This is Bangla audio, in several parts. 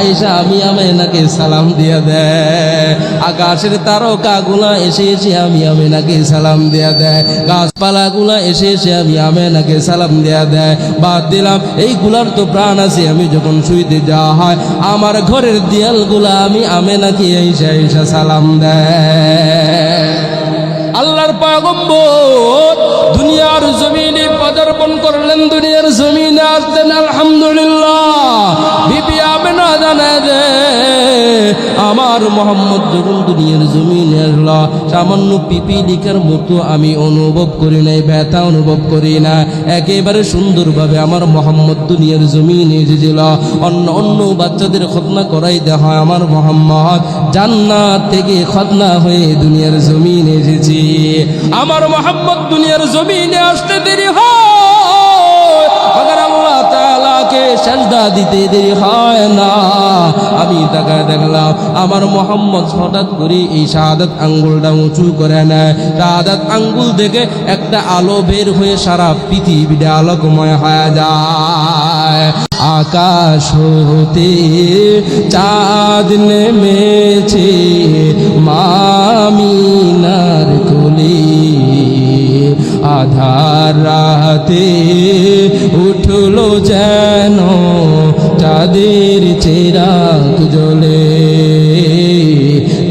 আইসা আমি আমেনাকে সালাম দিয়া দেয় আকাশের এসে এসে আমি সালাম দিয়া দেয় এসে এসে আমি আমেনাকে সালাম দিয়া দেয় বাদ দিলাম, এইগুলার তো প্রাণ আছে, আমি যখন শুইতে যাওয়া হয়, আমার ঘরের দেয়ালগুলা আমি আমেনাকে আইসা আইসা সালাম দেয় আল্লাহর পয়গম্বর, দুনিয়ার জমিনে পদার্পণ করলেন দুনিয়ার জমিনে আসতেন আলহামদুলিল্লাহ। বিবি আমেনা জানা দে আমার মোহাম্মদ যখন দুনিয়ার জমিনে আসলো সামান্য পিপিলিকার মতো আমি অনুভব করি নাই, ব্যথা অনুভব করি না। একেবারে সুন্দরভাবে আমার মোহাম্মদ দুনিয়ার জমিনে এসেছিল অন্য অন্য বাচ্চাদের খতনা করাই দেওয়া হয়। আমার মোহাম্মদ জান্নাত থেকে খতনা হয়ে দুনিয়ার জমিনে এসেছি। আমার মোহাম্মদ দুনিয়ার জমিনে আসতে দেরি হয়। মগর আল্লাহ তাআলাকে সেজদা দিতে দেরি হয় না আমি তাকে দেখলাম আমার মোহাম্মদ হঠাৎ করে এই শাহাদাত আঙ্গুলটা উঁচু করে নেয় শাহাদাত আঙ্গুল থেকে একটা আলো বের হয়ে সারা পৃথিবীটা আলোকময় হয়ে যায় আকাশ হতে চাঁদ নেমেছে মামিনার কোলে আধার রাতে উঠল যেন চাঁদের চেরাক জলে,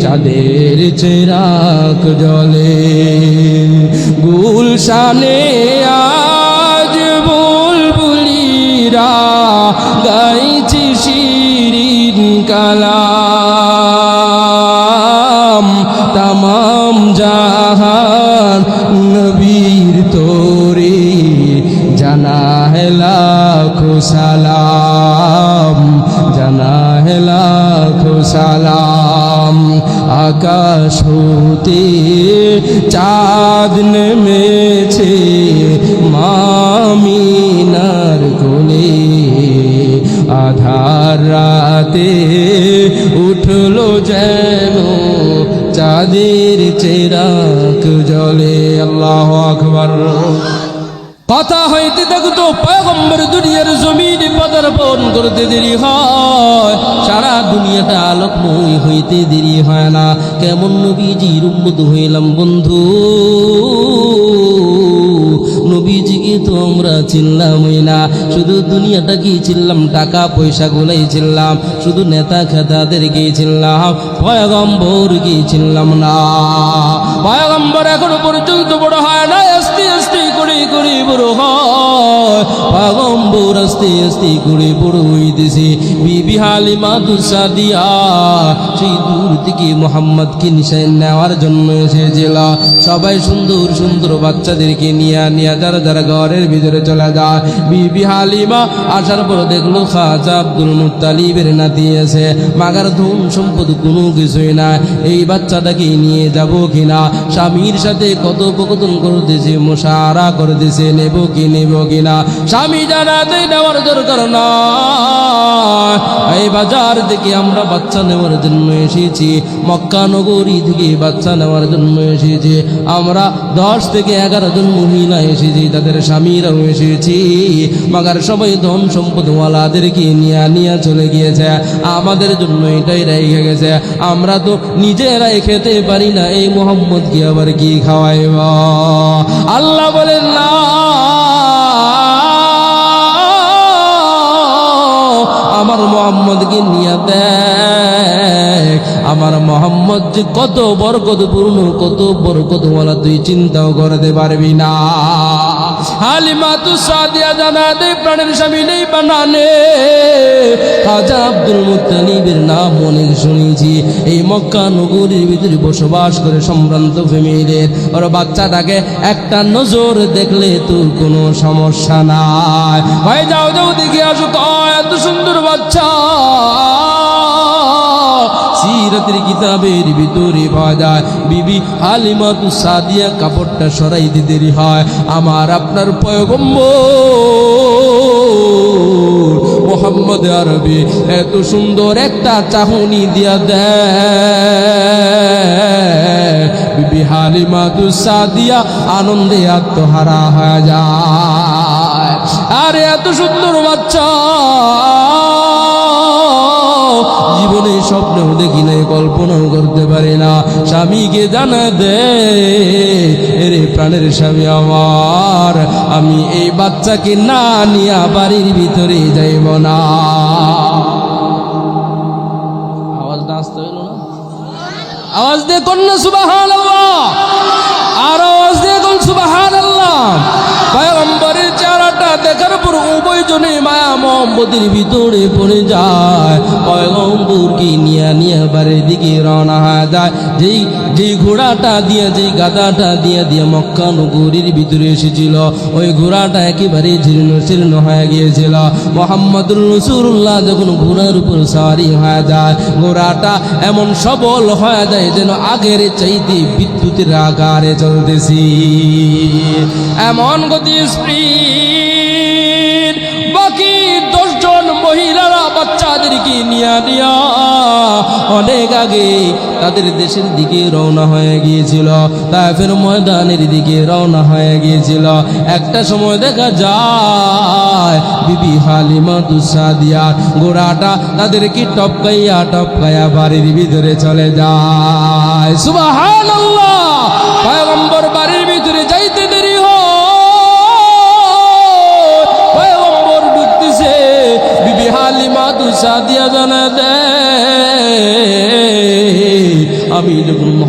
চাঁদের চেরাক জলে। গুলশানে আজ বুলবুলিরা গাইছি শিরিন কালাম রাতে উঠল যেন চাঁদের চেরাক জলে। আল্লাহ আকবর। কথা হইতে দেখতো পয়গম্বর দুনিয়ার জমিন পদার্পণ করতে দেরি হয়। সারা দুনিয়াটা আলোকময় হইতে দেরি হয় না। কেমন নবীজির উম্মত হইলাম বন্ধু। নবীজিকে তো আমরা চিনলামই না। শুধু দুনিয়াটা কি চিনলাম টাকা, পয়সা গুলাই শুধু নেতা খেতাদের চিনলাম পয়গম্বর চিনলাম না। পয়গম্বর এখনও পর্যন্ত বড় হয় না করে বড় হয়। পয়গম্বর আস্তে আস্তে করে বড় হইতেছে। বিবি হালিমা দুসাদিয়া সেই দূর থেকে মোহাম্মদকে নিশায় নেওয়ার জন্য এসেছিল সবাই সুন্দর সুন্দর বাচ্চাদেরকে নিয়ে নিয়ে যারা যারা ঘরের ভিতরে চলে যায়। বিবি হালিমা আসার পর দেখল খাজা আব্দুল মুতালিবের নাতি আছে। মাগার ধন সম্পদ কোনো কিছুই না। এই বাচ্চাটাকে নিয়ে যাব কিনা? স্বামীর সাথে কথোপকথন করতেছে মশারা করতেছে, নেব কি নেব কিনা স্বামী জানাতে নেওয়ার দরকার না। এই বাজার থেকে আমরা বাচ্চা নেওয়ার জন্য এসেছি, মক্কা নগরী থেকে বাচ্চা নেওয়ার জন্য এসেছি। আমরা দশ থেকে এগারো জন মহিলা এসেছি, তাদের স্বামীরাও এসেছি। মাগার সবাই ধন সম্পদওয়ালাদেরকে নিয়ে নিয়ে চলে গিয়েছে। আমাদের জন্য এটাই রেখে গেছে। আমরা তো নিজেরাই খেতে পারি না, এই মোহাম্মদ কি আবার কি খাওয়াইব? আল্লাহ বলেন না আমার মোহাম্মদকে নিয়ে দেখ। আমার মোহাম্মদ যে কত বরকত পূর্ণ, কত বরকত ওয়ালা তুই চিন্তাও করতে পারবি না। হালিমা তু সাদিয়া জানা দে প্রাণের স্বামী নেই বানানে খাজা আব্দুল মুতালিবের নাম অনেক শুনেছি। এই মক্কা নগরীর ভিতরে বসবাস করে সম্ভ্রান্ত ফ্যামিলির। ওর বাচ্চাটাকে একটা নজর দেখলে তোর কোনো সমস্যা নাই। ভাই, যাও যাও, দেখে আসো কয় এত সুন্দর বাচ্চা। কিতাবের ভিতরে পাওয়া যায়, বিবি হালিমা সাদিয়া কাপড়টা সরাইতে দেরি হয়। আমার আপনার পয়গম্বর। মোহাম্মদ আরবি, এত সুন্দর একটা চাহনি দিয়া দেয়। বিবি হালিমা দুসা দিয়া আনন্দে আত্মহারা হয়ে যায়। আরে এত সুন্দর বাচ্চা। জীবনে স্বপ্নেও দেখি নাই, কল্পনাও করতে পারি না। স্বামীকে জানা দে, এরে প্রাণের স্বামী আমার। আমি এই বাচ্চাকে না নিয়ে বাড়ির ভিতরে যাইব না। আওয়াজটা আসতে হইল না? আওয়াজ কন্যা সুবাহান আর আওয়াজ দিয়ে কোন সুবাহান আল্লাহ পয়গম্বরের চেহারাটা দেখার পর উভয় জনে মায়া মোহাম্মদের ভিতরে পড়ে যায়। পয়গম্বরকে নিয়ে নিয়ে বাড়ির দিকে রওনা যায়। যেই যেই ঘোড়াটা দিয়ে, যেই গাদাটা দিয়ে দিয়ে মক্কা নগরীর ভিতরে এসেছিল। ওই ঘোড়াটা একেবারে জীর্ণ শীর্ণ হয়ে গিয়েছিল। মোহাম্মদুর রসুল্লাহ যখন ঘোড়ার উপর সারি হয়ে যায়, ঘোড়াটা এমন সবল হয়ে যায় যেন আগের চাইতে বিদ্যুতের আকারে চলতেছি। এমন গতি স্পিড বাকি দশজন মহিলারা বাচ্চাদেরকে নিয়ে নিয়া অনেক আগে তাদের দেশের দিকে রওনা হয়ে গিয়েছিল। তাইফের ময়দানের দিকে রওনা হয়ে গিয়েছিল। একটা সময় দেখা যায়, বিবি হালিমা দুসাদিয়ার গোড়াটা তাদেরকে টপকাইয়া টপকাইয়া বাড়ির ভিতরে চলে যায়। পয়গম্বর বাড়ির ভিতরে যাইতে দেরি হালিমা দুসাদিয়া জানা দেয়। আমি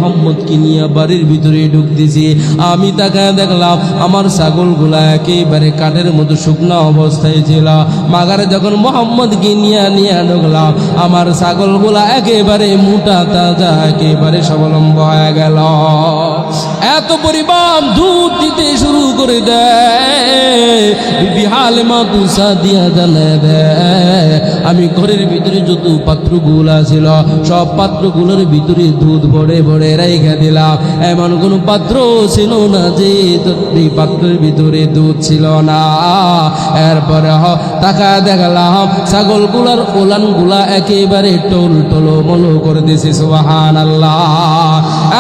মোহাম্মদকে নিয়ে বাড়ির ভিতরে ঢুকতেছি। আমি তাকে দেখলাম, আমার ছাগলগুলা একেবারে কাঠের মতো শুকনো অবস্থায় ছিল। মাগারে যখন মোহাম্মদকে নিয়ে নিয়ে ঢুকলাম, আমার ছাগলগুলা একেবারে মোটা, তাজা, একেবারে স্বাবলম্ব হয়ে গেল। এত পরিমাণ দুধ দিতে শুরু করে দেয়। বিহাল মা তুষা দিয়া জানে দেয়, আমি ঘরের ভিতরে যত পাত্রগুলা ছিল, সব পাত্রগুলোর ভিতরে দুধ ভরে ভরে রেখে দিলাম। এমন কোন পাত্র ছিল না যে পাত্রের ভিতরে দুধ ছিল না। এরপরে হ টাকা দেখলাম ছাগলগুলার ওলানগুলা একেবারে টোল টোলো মলো করে দিছি সুবাহান আল্লাহ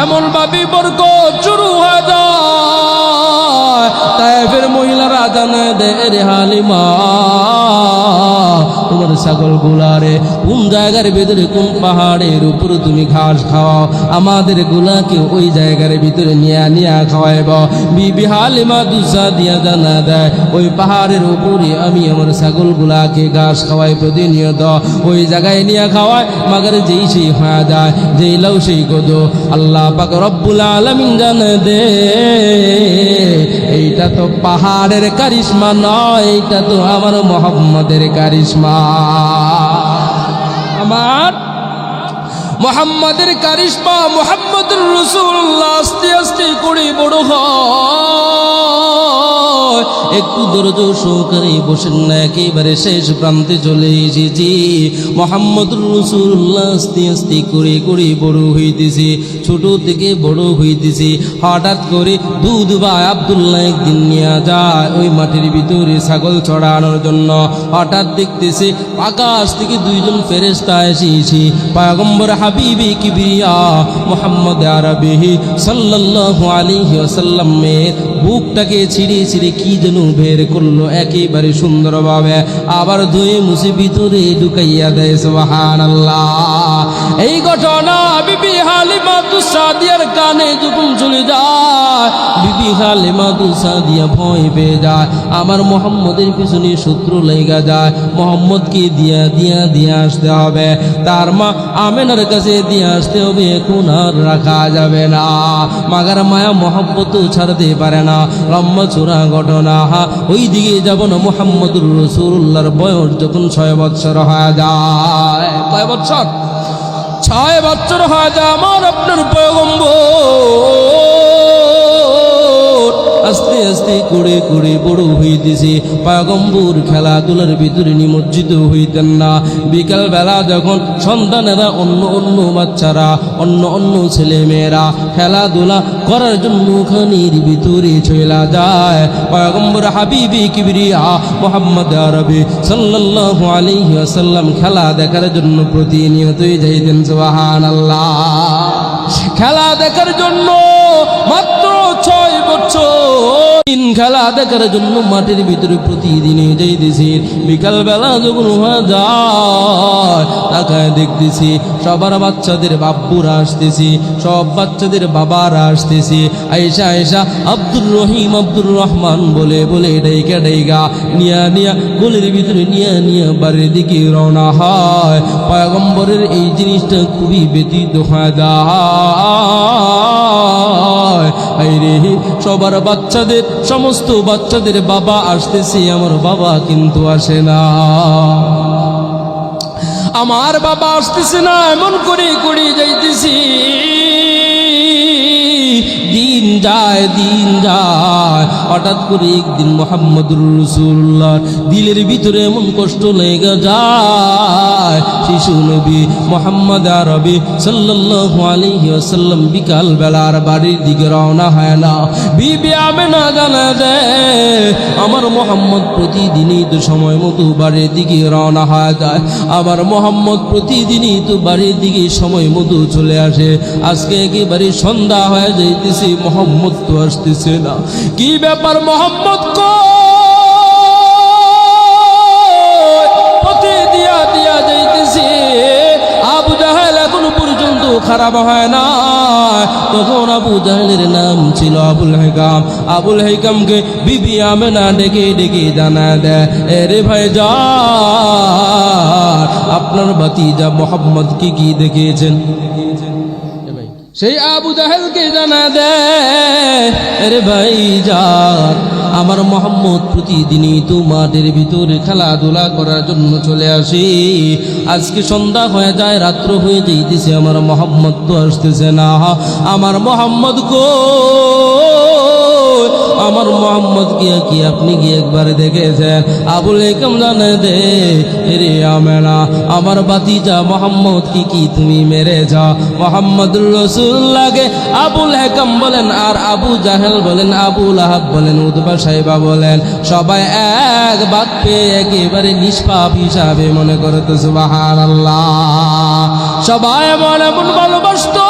এমন ভাবি বর্গ শুরু হয়ে তাই ফের মহিলারা জানে দে রে হালিমা। তোমার ছাগল গুলারে কোন জায়গার ভিতরে কোন পাহাড়ের উপর তুমি ঘাস খাওয়াও? আমাদের গুলাকে ওই জায়গার ভিতরে নিয়ে নিয়ে খাওয়াইব। বিবি হালিমা দুসা দিয়া জানা দেয়, ওই পাহাড়ের উপরে আমি আমার ছাগল গুলাকে ঘাস খাওয়াই প্রতিনিয়ত। ওই জায়গায় নিয়ে খাওয়াই, মাগার যেই সেই হয়ে যায়, যেই লাউ সেই গদো আল্লাহ পাক রব্বুল আলমিন জানে দে এইটা তো পাহাড়ের কারিশমা নয়, এইটা তো আমার মোহাম্মদের কারিশমা। আমার মোহাম্মদের কারিশমা মোহাম্মদুর রসুল্লাহ আস্তে আস্তে করে বড় হয়। একটু ধৈর্য সহকারে বসেন না, একেবারে শেষ প্রান্তে চলে এসেছি। মোহাম্মদুর রসুল্লাহ আস্তে আস্তে করে করে বড় হইতেছে, ছোট থেকে বড় হইতেছে। হঠাৎ করে দুধ বা আবদুল্লাহ একদিন নিয়ে যায় ওই মাটির ভিতরে ছাগল ছড়ানোর জন্য। হঠাৎ দেখতেছে আকাশ থেকে দুইজন ফেরেস্তা এসেছে। পায়গম্বর হাবিবি কিবিয়া মোহাম্মদ আরবিহি সাল্লাল্লাহু আলাইহি ওয়াসাল্লামের বুকটাকে ছিঁড়ে ছিঁড়ে কি যেন বের করল একেবারে সুন্দরভাবে আবার ধুয়ে মুছে ভিতরে ঢুকাইয়া দেয়, সুবহানাল্লাহ। এই ঘটনা বিবি হালিমা তুসাদিয়ার কানে যখন চলে যায়, বিবি হালিমা তুসাদিয়া ভয় পেয়ে যায়, আমার মোহাম্মদের পিছনে শত্রু লেগা যায়, মোহাম্মদকে দিয়া দিয়া দিয়ে আসতে হবে, তার মা আমেনার কাছে দিয়ে আসতে হবে, এখন আর রাখা যাবে না, মাগার মায়া মোহাম্মত ছাড়তে পারে না, লম্বা চূড়া ঘটনা ওই দিকে যাব না, মোহাম্মদুর রসুল্লাহর বয়স যখন ছয় বৎসর হয়ে যায়। কয় বৎসর ছয় বছর হয়ে যায়, আমার আপনার পয়গম্বর। আস্তে আস্তে করে করে বড় হইতেছে। পায়গম্বর খেলাধুলার ভিতরে নিমজ্জিত হইতেন না। বিকাল বেলা যখন সন্তানেরা অন্য অন্য বাচ্চারা, অন্য অন্য ছেলে মেয়েরা খেলাধুলা করার জন্য খানির ভিতরে চলা যায় পয়গম্বর হাবিবি কিবরিয়া মোহাম্মদ আরবি সাল্লাল্লাহু আলাইহি ওয়াসাল্লাম খেলা দেখার জন্য প্রতিনিয়তই যাইতেন, সুবহানাল্লাহ। খেলা দেখার জন্য মাত্র ছয় বছর খেলা দেখার জন্য মাঠের ভিতরে প্রতিদিনই যাইতেছি যখন যায় দেখতেছি, সবার বাচ্চাদের আসতেছি, সব বাচ্চাদের বাবারা আসতেছি। আব্দুর রহিম, আব্দুর রহমান বলে বলে ডাইকা ডাইকা নিয়া নিয়া গোলের ভিতরে নিয়া নিয়া বাড়ির দিকে রওনা হয়। পয়গম্বরের এই জিনিসটা খুবই ব্যতীত হয় সবার বাচ্চাদের, সমস্ত বাচ্চাদের বাবা আসতেছি, আমার বাবা কিন্তু আসে না। আমার বাবা আসতেছে না, এমন করে করে যাইতেছি। দিন যায় দিন যায়। হঠাৎ করে একদিন মোহাম্মদুর রসুল্লাহ দিলের ভিতরে এমন কষ্ট লেগে যায়। শিশু নবী মোহাম্মদ আরবি সাল্লাল্লাহু আলাইহি ওয়াসাল্লাম বিকাল বেলার বাড়ির দিকে রওনা হয় না। বিবি আমেনা জানা দেয় আমার মোহাম্মদ প্রতিদিনই তো সময় মতো বাড়ির দিকে রওনা হয়ে যায়। আমার মোহাম্মদ প্রতিদিনই তো বাড়ির দিকে সময় মতো চলে আসে। আজকে একেবারে সন্ধ্যা হয়ে যাইতেছে, মোহাম্মদ তো আসতেছে না। কি ব্যাপার মোহাম্মদ কো খারাপ হয় না তখন আবু জাহেলের নাম ছিল আবুল হেকাম। আবুল হেকামকে বিবি আমেনা ডেকে ডেকে জানা দেয় এরে ভাই যা, আপনার বাতিজা মোহাম্মদ কি কি দেখিয়েছেন সেই আবু জাহেলকে জানা দেয় রে ভাই যার আমার মোহাম্মদ প্রতিদিনই তো মাঠের ভিতরে খেলাধুলা করার জন্য চলে আসি। আজকে সন্ধ্যা হয়ে যায়, রাত্র হয়ে যাইতেছে, আমার মোহাম্মদ তো আসতেছে না। আমার মোহাম্মদ কো আমার মোহাম্মদ গিয়া কি আপনি কি একবার দেখেছেন? আবুল একম জানে দে রে আমেনা, আমার বাতিজা মোহাম্মদ কি কি তুমি মেরে যাও মোহাম্মদুর রসুল্লাহকে আবুল হেকম বলেন আর আবু জাহেল বলেন, আবুল আহাব বলেন উদ্বা সাহেবা বলেন, সবাই এক বাদ পেয়ে একেবারে নিষ্পাপ হিসাবে মনে করতো তো সুবাহান আল্লাহ সবাই মনে মন ভালোবাসতো।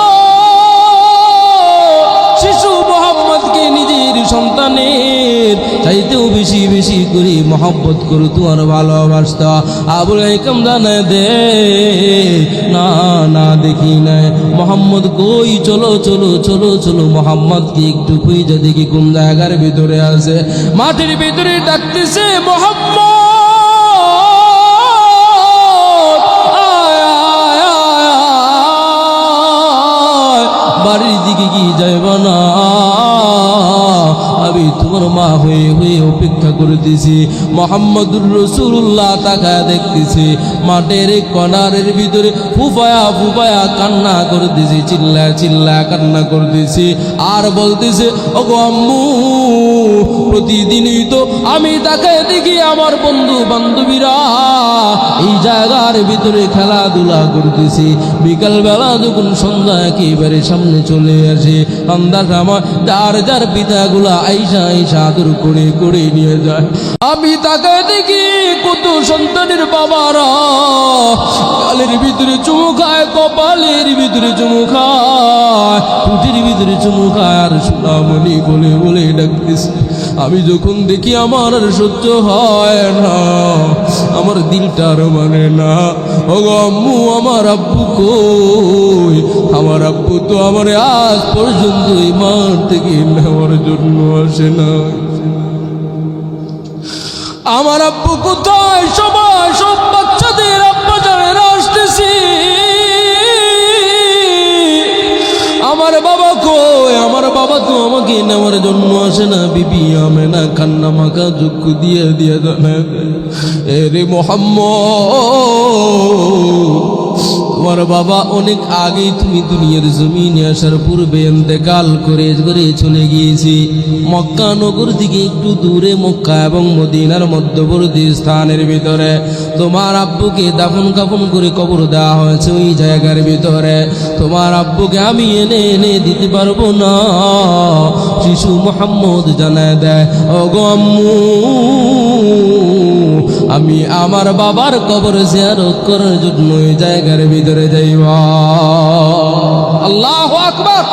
নিজের সন্তানের চাইতেও বেশি বেশি করে মহব্বত করে তোমার ভালোবাসত আবুল জানে দে না না দেখি নাই মোহাম্মদ কই চলো চলো চলো চলো মোহাম্মদকে একটু খুঁজে দেখি কোন জায়গার ভিতরে আছে মাটির ভিতরে ডাকতেছে মোহাম্মদ। বাড়ির দিকে কি যাইব না আমি তোমার মা হয়ে হয়ে অপেক্ষা করতেছি। মোহাম্মদুর রসুল্লাহ তাকা দেখতেছি, মাঠের কনারের ভিতরে ফুফায়া ফুফায়া কান্না করতেছি চিল্লা চিল্লা কান্না করতেছি। আর বলতেছে, ওগো আম্মু, প্রতিদিনই তো আমি তাকে দেখি আমার বন্ধু বান্ধবীরা এই জায়গার ভিতরে খেলাধুলা করতেছি। বিকালবেলা যখন সন্ধ্যা একেবারে সামনে চলে আসে সন্ধ্যার সময় যার যার পিতাগুলা আইসা আইসা আদর করে করে নিয়ে যায়। আমি তাকে দেখি, কত সন্তানের বাবারা। গালের ভিতরে চুমু খায়, কপালের ভিতরে চুমু খায়। টুটির ভিতরে চুমু খায় আর সোনামণি বলে বলে ডাকতেছে আমি যখন দেখি আমার সহ্য হয় না, আমার দিলটার মানে না। ও গো আম্মু, আমার আব্বু কই? আমার আব্বু তো আমার আজ পর্যন্ত এই মাঠ থেকে নেওয়ার জন্য আসে না। আমার আব্বু কোথায়? সবাই সব বাচ্চাদের আব্বা জানেরা আসতেছি। আমার বাবা কই? আমার বাবা তো আমাকে নেওয়ার জন্য আসে না। বিবি আমে না কান্না মাখা চক্ষু দিয়ে দিয়ে জানা। এরে মোহাম্মদ তোমার বাবা অনেক আগেই তুমি দুনিয়ার জমিনে আসার পূর্বে এতেকাল করে করে চলে গিয়েছি। মক্কা নগর থেকে একটু দূরে মক্কা এবং মদিনার মধ্যবর্তী স্থানের ভিতরে। তোমার আব্বুকে দাফন কাফন করে কবর দেওয়া হয়েছে ওই জায়গার ভিতরে। তোমার আব্বুকে আমি এনে এনে দিতে পারব না। শিশু মোহাম্মদ জানায় দেয় আম্মু আমি আমার বাবার কবর জিয়ারত করার জন্য জায়গার ভিতরে যাইব। আল্লাহ আকবার।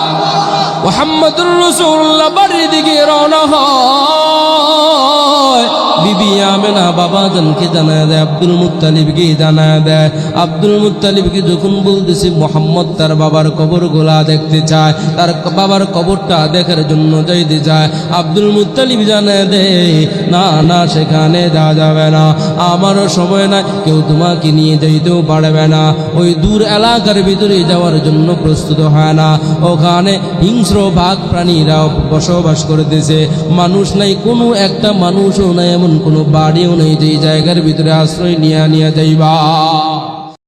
মোহাম্মদুর রসুল্লাহ বাড়ির দিকে রওনা হয়। বিবি আমেনা বাবা জানকে জানায় দেয়, আব্দুল মুত্তালিবকে জানায় দেয়। আব্দুল মুত্তালিবকে যখন বলতেছে, মোহাম্মদ তার বাবার কবর গোলা দেখতে চায়, তার বাবার কবরটা দেখার জন্য যাইতে চায়। আব্দুল মুত্তালিব জানায় দেয়, না না, সেখানে যাওয়া যাবে না। আমারও সময় নাই, কেউ তোমাকে নিয়ে যাইতেও পারবে না। ওই দূর এলাকার ভিতরে যাওয়ার জন্য প্রস্তুত হয় না। ওখানে হিংস্র বাঘ প্রাণীরা বসবাস করতেছে। মানুষ নাই, কোনো একটা মানুষও নাই, এমন কোনো বাড়িও নেই যে জায়গার ভিতরে আশ্রয় নিয়ে নিয়ে যাইবা।